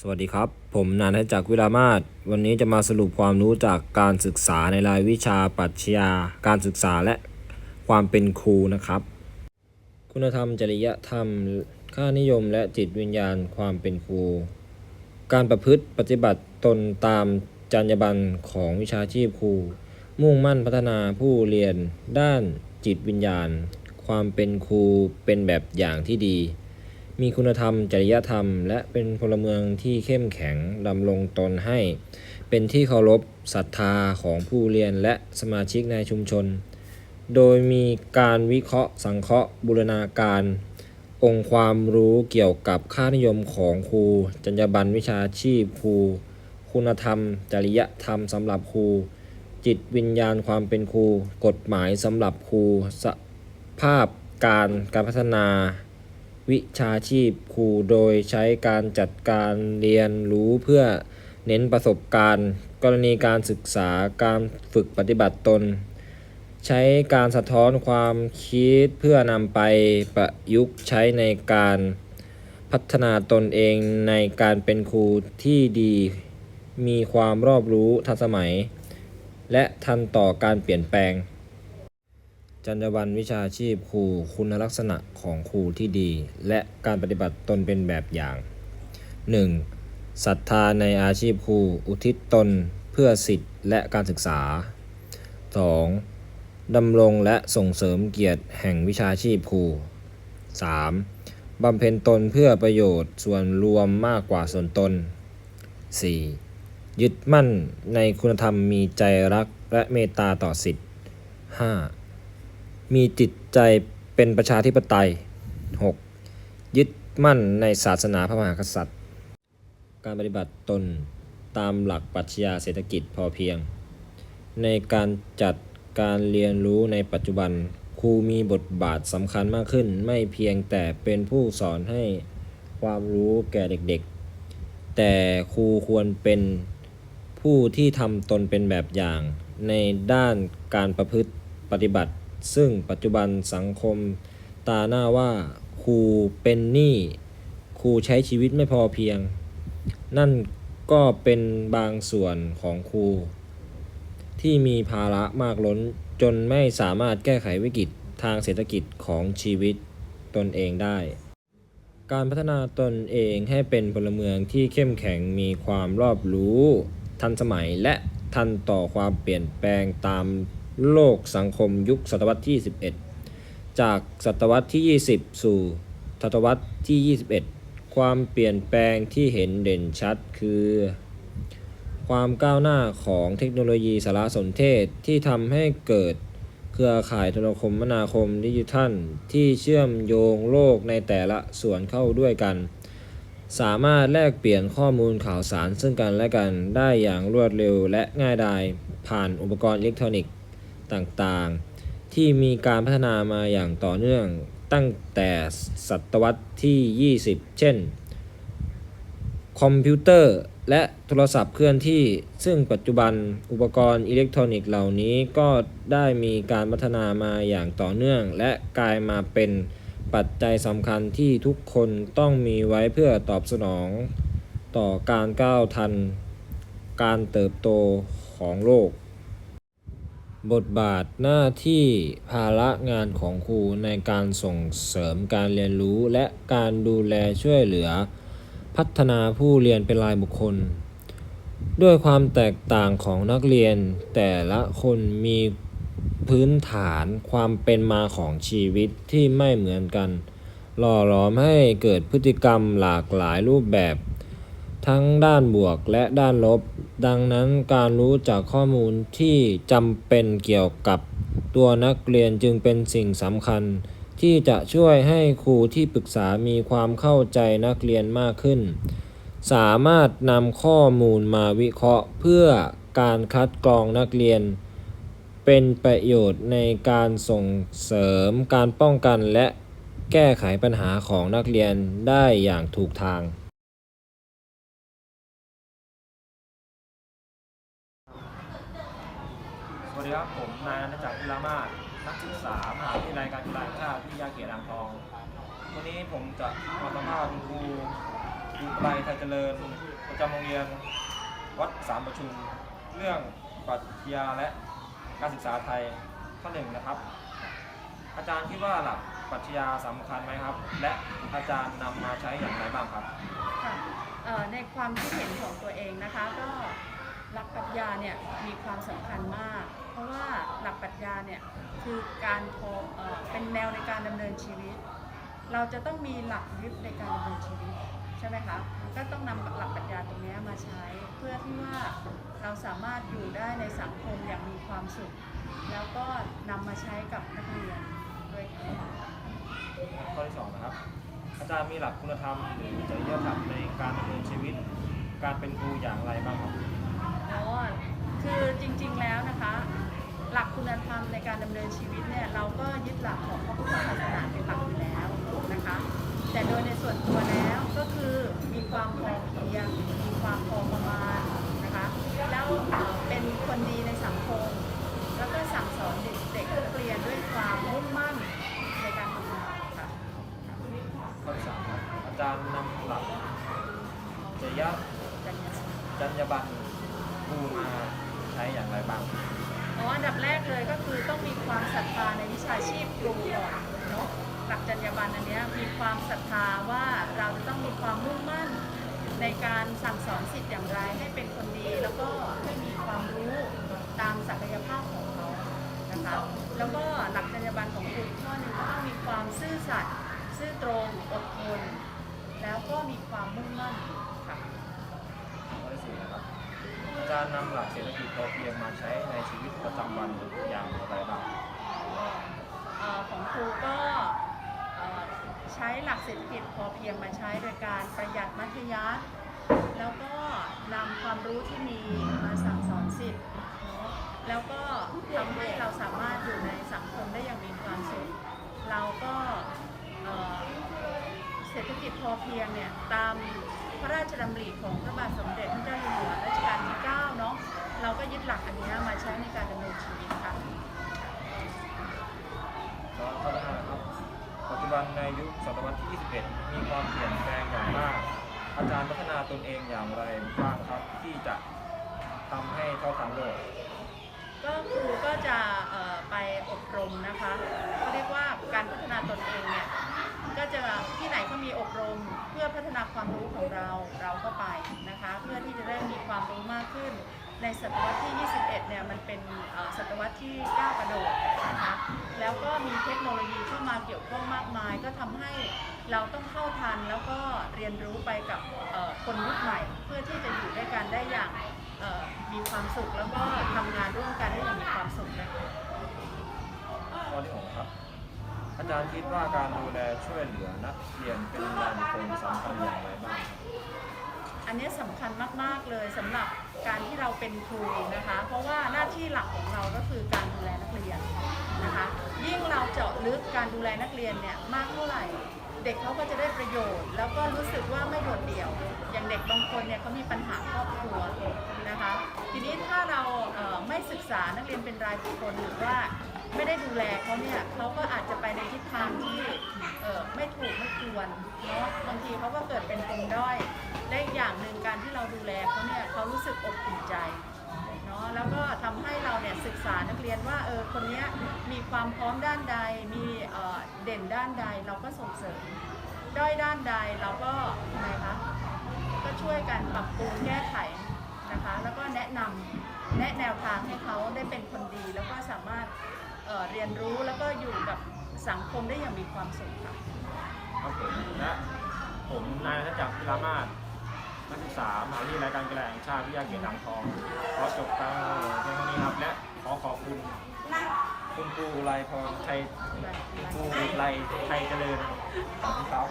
สวัสดีครับ ผมนันทจักวิรามาศวันนี้จะมาสรุปความรู้จากการศึกษาในรายวิชาปรัชญาการศึกษาและความเป็นครูนะครับ คุณธรรมจริยธรรม ค่านิยมและจิตวิญญาณความเป็นครู การประพฤติปฏิบัติตนตามจรรยาบรรณของวิชาชีพครู มุ่งมั่นพัฒนาผู้เรียนด้านจิตวิญญาณ ความเป็นครูเป็นแบบอย่างที่ดี มีคุณธรรม จริยธรรม และเป็นพลเมืองที่เข้มแข็งดำรงตนให้ เป็นที่เคารพศรัทธาของผู้เรียนและสมาชิกในชุมชน โดยมีการวิเคราะห์สังเคราะห์บูรณาการ องค์ความรู้เกี่ยวกับค่านิยมของครู จรรยาบรรณวิชาชีพครู คุณธรรม จริยธรรมสำหรับครู จิตวิญญาณความเป็นครู กฎหมายสำหรับครูสภาพการการพัฒนา วิชาชีพครูโดยใช้การจัดการเรียนรู้เพื่อเน้นประสบการณ์ กรณีการศึกษาการฝึกปฏิบัติตน ใช้การสะท้อนความคิดเพื่อนำไปประยุกต์ใช้ในการพัฒนาตนเองในการเป็นครูที่ดี มีความรอบรู้ทันสมัย และทันต่อการเปลี่ยนแปลง จรรยาบรรณวิชาชีพครูคุณลักษณะของครูที่ดี และการปฏิบัติตนเป็นแบบอย่าง 1. ศรัทธาในอาชีพครูอุทิศตนเพื่อสิทธิและการศึกษา 2. ดำรงและส่งเสริมเกียรติแห่งวิชาชีพครู 3. บำเพ็ญตนเพื่อประโยชน์ส่วนรวมมากกว่าส่วนตน 4. ยึดมั่นในคุณธรรมมีใจรักและเมตตาต่อสิทธิ์ 5. มีจิตใจเป็นประชาธิปไตย 6. ยึดมั่นในศาสนาพระมหากษัตริย์ การปฏิบัติตนตามหลักปรัชญาเศรษฐกิจพอเพียง ในการจัดการเรียนรู้ในปัจจุบันครูมีบทบาทสำคัญมากขึ้น ไม่เพียงแต่เป็นผู้สอนให้ความรู้แก่เด็กๆ แต่ครูควรเป็นผู้ที่ทำตนเป็นแบบอย่าง ในด้านการประพฤติปฏิบัติ ซึ่งปัจจุบันสังคมตาหน้าว่าครูเป็นหนี้ครูใช้ชีวิตไม่พอเพียง นั่นก็เป็นบางส่วนของครูที่มีภาระมากล้นจนไม่สามารถแก้ไขวิกฤตทางเศรษฐกิจของชีวิตตนเองได้ การพัฒนาตนเองให้เป็นพลเมืองที่เข้มแข็งมีความรอบรู้ ทันสมัยและทันต่อความเปลี่ยนแปลงตาม โลกสังคมยุคศตวรรษที่ 11 จากศตวรรษที่ 20 สู่ศตวรรษที่ 21 ความเปลี่ยนแปลงที่เห็นเด่นชัดคือ ความก้าวหน้าของเทคโนโลยีสารสนเทศที่ทำให้เกิดเครือข่ายโทรคมนาคมดิจิทัล ที่เชื่อมโยงโลกในแต่ละส่วนเข้าด้วยกัน สามารถแลกเปลี่ยนข้อมูลข่าวสารซึ่งกันและกันได้อย่างรวดเร็วและง่ายดายผ่านอุปกรณ์อิเล็กทรอนิกส์ ต่างๆ ที่มีการพัฒนามาอย่างต่อเนื่องตั้งแต่ศตวรรษที่ 20 เช่น คอมพิวเตอร์และโทรศัพท์เคลื่อนที่ ซึ่งปัจจุบันอุปกรณ์อิเล็กทรอนิกส์เหล่านี้ก็ได้มีการพัฒนามาอย่างต่อเนื่อง และกลายมาเป็นปัจจัยสำคัญที่ทุกคนต้องมีไว้เพื่อตอบสนอง ต่อการก้าวทัน การเติบโตของโลก บทบาทหน้าที่ภาระงานของครูในการส่งเสริมการเรียนรู้ และการดูแลช่วยเหลือ พัฒนาผู้เรียนเป็นรายบุคคล ด้วยความแตกต่างของนักเรียน แต่ละคนมีพื้นฐานความเป็นมาของชีวิตที่ไม่เหมือนกัน หล่อหลอมให้เกิดพฤติกรรมหลากหลายรูปแบบ ทั้งด้านบวกและด้านลบ ดังนั้นการรู้จากข้อมูลที่จำเป็นเกี่ยวกับตัวนักเรียนจึงเป็นสิ่งสำคัญ ที่จะช่วยให้ครูที่ปรึกษามีความเข้าใจนักเรียนมากขึ้น สามารถนำข้อมูลมาวิเคราะห์เพื่อการคัดกรองนักเรียน เป็นประโยชน์ในการส่งเสริมการป้องกันและแก้ไขปัญหาของนักเรียนได้อย่างถูกทาง สวัสดีครับ ผมนายนันจักรพิรามาศนักศึกษามหาวิทยาลัยการกีฬาแห่งชาติวิทยาเขตอ่างทอง วันนี้ผมจะมาสัมภาษณ์คุณครูอุไรไทยเจริญประจำโรงเรียนวัดสามประชุม เรื่องปรัชญาและการศึกษาไทยข้อหนึ่งนะครับ อาจารย์คิดว่าหลักปรัชญาสำคัญไหมครับ และอาจารย์นำมาใช้อย่างไรบ้างครับค่ะในความคิดเห็นของตัวเองนะคะก็หลักปรัชญาเนี่ยมีความสำคัญมาก เพราะว่าหลักปรัชญาเนี่ยคือการพอเอ่อเป็นแนวในการดำเนินชีวิต เราจะต้องมีหลักยึดในการดำเนินชีวิตใช่ไหมคะก็ต้องนำหลักปรัชญาตรงเนี้ยมาใช้ เพื่อที่ว่าเราสามารถอยู่ได้ในสังคมอย่างมีความสุข แล้วก็นำมาใช้กับนักเรียนด้วยค่ะข้อที่สองนะครับอาจารย์มีหลักคุณธรรมหรือจริยธรรมในการดำเนินชีวิต การเป็นครูอย่างไรบ้างครับอ๋อ คือจริงๆแล้วนะคะ หลักคุณธรรมในการดำเนินชีวิตเนี่ยเราก็ยึดหลักของพระพุทธศาสนาเป็นหลักอยู่แล้วนะคะ แต่โดยในส่วนตัวแล้วก็คือมีความพอเพียงมีความพอประมาณนะคะแล้วเป็นคนดีในสังคม แล้วก็สั่งสอนเด็กๆนักเรียนด้วยความมุ่งมั่นในการทำงานค่ะอที่สามครับอาจารย์นำหลักจริยจัญญาบรรณครูมา ใช้อย่างไรบ้างอ๋ออันดับแรกเลยก็คือต้องมีความศรัทธาในวิชาชีพครูก่อนเนาะหลักจรรยาบรรณอันเนี้ยมีความศรัทธาว่าเราจะต้องมีความมุ่งมั่นในการสั่งสอนสิทธิ์อย่างไรให้เป็นคนดี แล้วก็ให้มีความรู้ตามศักยภาพของเขานะคะแล้วก็หลักจรรยาบรรณของครูอีกข้อหนึ่งก็ต้องมีความซื่อสัตย์ซื่อตรงอดทนแล้วก็มีความมุ่งมั่นค่ะ ข้อที่สี่นะครับ อาจารย์นำหลัก เศรษฐกิจพอเพียงมาใช้ในชีวิตประจำวันอย่างไรบ้างเอ่อของครูก็เอ่อใช้หลักเศรษฐกิจพอเพียงมาใช้โดยการประหยัดมัธยัสถ์แล้วก็นำความรู้ที่มีมาสั่งสอนสิทธิ์เนาะแล้วก็ทำให้เราสามารถอยู่ในสังคมได้อย่างมีความสุขเราก็เอ่อเศรษฐกิจพอเพียงเนี่ยตามพระราชดำริของพระบาทสมเด็จพระเจ้าอยู่หัวรัชกาลที่ 9 เนาะ เราก็ยึดหลักอันเนี้ยมาใช้ในการดำเนินชีวิตค่ะแล้วข้อที่ห้านะครับ ปัจจุบันในยุคศตวรรษที่ 21 มีความเปลี่ยนแปลงอย่างมาก อาจารย์พัฒนาตนเองอย่างไรบ้างครับที่จะทำให้เท่าทันโลกก็ครูก็จะเอ่อไปอบรมนะคะเขาเรียกว่าการพัฒนาตนเองเนี่ยก็จะที่ไหนเขามีอบรมเพื่อพัฒนาความรู้ของเราเราก็ไปนะคะ เพื่อที่จะได้มีความรู้มากขึ้น ในศตวรรษที่ 21 เนี่ยมันเป็นเอ่อศตวรรษที่ก้าวกระโดดนะคะแล้วก็มีเทคโนโลยีเข้ามาเกี่ยวข้องมากมาย ก็ทำให้เราต้องเข้าทันแล้วก็เรียนรู้ไปกับเอ่อคนยุคใหม่ เพื่อที่จะอยู่ด้วยกันได้อย่างเอ่อมีความสุขแล้วก็ทำงานร่วมกันได้อย่างมีความสุขนะคะข้อที่หกครับอาจารย์คิดว่าการดูแลช่วยเหลือนักเรียนเป็นรายบุคคลสำคัญอย่างไรบ้างครับอันนี้สำคัญมาก ๆ เลยสำหรับ การที่เราเป็นครูนะคะ เพราะว่าหน้าที่หลักของเราก็คือการดูแลนักเรียนนะคะ ยิ่งเราเจาะลึกการดูแลนักเรียนเนี่ยมากเท่าไหร่ เด็กเขาก็จะได้ประโยชน์ แล้วก็รู้สึกว่าไม่โดดเดี่ยว อย่างเด็กบางคนเนี่ยเขามีปัญหาครอบครัวนะคะ ทีนี้ถ้าเราเไม่ศึกษานักเรียนเป็นรายบุคคลหรือว่าไม่ได้ดูแลเขาเนี่ยเขาก็อาจจะไปในทิศทางที่ไม่ถูกไม่ควรเนาะบางทีเขาก็เกิดเป็นปมด้อยและอีกอย่างหนึ่งการที่เราดูแลเขาเนี่ยเขารู้สึกอบอุ่นใจะแล้วก็ทำให้เราเนี่ยศึกษานักเรียนว่าเออคนนี้มีความพร้อมด้านใดมีเด่นด้านใดเราก็ส่งเสริมด้อยด้านใดเราก็ทำไมคะก็ช่วยกันปรับปรุงแก้ไขนะคะ แล้วก็แนะนำแนะแนวทางให้เขาได้เป็นคนดี แล้วก็สามารถเออเรียนรู้แล้วก็อยู่กับสังคมได้อย่างมีความสุขค่ะครับผมและผมนายนัจักรพิรามาศ นักศึกษามหาวิทยาลัยการกีฬาแห่งชาติวิทยาเขตอ่างทองขอจบการเพียงเท่านี้ครับและขอขอบคุณคุณครูไรพรชัยคุณครูไรไทยเจริญขอบคุณครับ